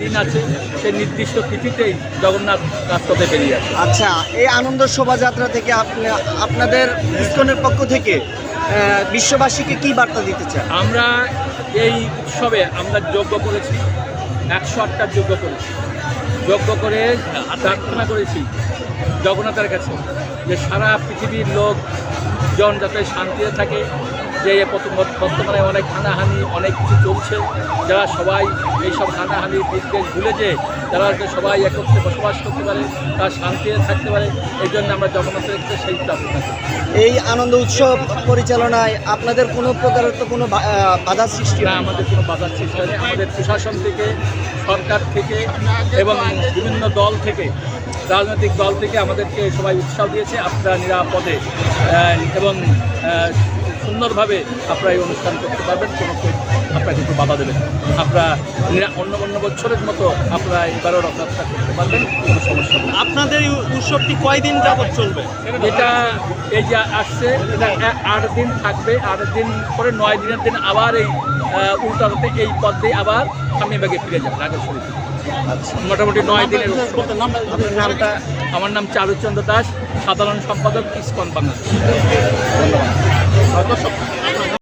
দিন আছে সেই নির্দিষ্ট তিথিতেই জগন্নাথ রাস্তাতে বেরিয়ে আসে। আচ্ছা এই আনন্দ শোভাযাত্রা থেকে আপনি আপনাদের ইস্কনের পক্ষ থেকে বিশ্ববাসীকে কি বার্তা দিতে চান? আমরা এই উৎসবে আমরা যজ্ঞ করেছি একশো আটটা যজ্ঞ করেছি। যজ্ঞ করে প্রার্থনা করেছি জগন্নাথের কাছে যে সারা পৃথিবীর লোক জন যাতে শান্তিতে থাকে যে বর্তমানে অনেক হানাহানি অনেক কিছু চলছে। যারা সবাই এইসব হানাহানি বিদ্বেষ ভুলে যে যারা সবাই একত্রে বসবাস করতে পারে তারা শান্তিতে থাকতে পারে এই জন্য আমরা জগন্নাথের কাছে সেই প্রার্থনা এই আনন্দ উৎসব পরিচালনায় আপনাদের কোনো প্রকারের তো কোনো বাধা সৃষ্টি না আমাদের কোনো বাধার সৃষ্টি হয়নি। আমাদের প্রশাসন থেকে সরকার থেকে এবং বিভিন্ন দল থেকে রাজনৈতিক দল থেকে আমাদেরকে সবাই উৎসাহ দিয়েছে আপনারা নিরাপদে এবং সুন্দরভাবে আপনারা এই অনুষ্ঠান করতে পারবেন কোনো আপনারা কিন্তু বাধা দেবেন আপনারা অন্য অন্য বছরের মতো আপনারা এবারও রথযাত্রা করতে পারবেন কোনো সমস্যা নেই। আপনাদের এই উৎসবটি কয়দিন যাবত চলবে? এটা এই যে আসছে এটা আট দিন থাকবে আট দিন পরে নয় দিনের দিন আবার এই আহ, উল্টাতে এই পথ দিয়ে আবার স্বামীবাগে ফিরে যাবে আগের থেকে। মোটামুটি নয় দিনের নামটা আমার নাম চারুচন্দ্র দাস সাধারণ সম্পাদক ইস্কন বাংলাদেশ। দর্শক あの人。